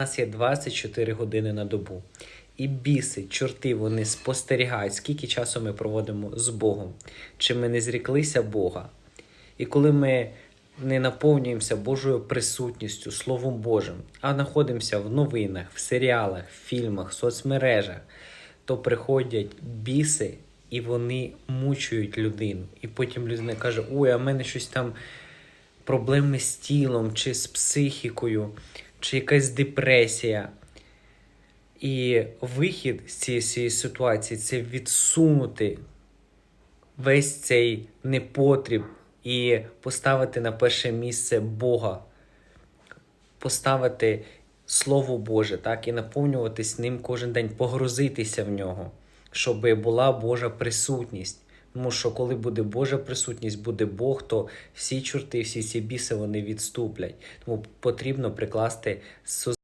У нас є 24 години на добу. І біси, чорти, вони спостерігають, скільки часу ми проводимо з Богом, чи ми не зріклися Бога. І коли ми не наповнюємося Божою присутністю, Словом Божим, а знаходимося в новинах, в серіалах, в фільмах, в соцмережах, то приходять біси і вони мучують людину. І потім людина каже: Ой, а в мене щось там проблеми з тілом, чи з психікою, чи якась депресія. І вихід з цієї, ситуації це відсунути весь цей непотріб і поставити на перше місце Бога, поставити Слово Боже, так, і наповнюватись ним кожен день, погрузитися в нього, щоб була Божа присутність. Тому що коли буде Божа присутність, буде Бог, то всі чорти, всі ці біси вони відступлять. Тому потрібно прикласти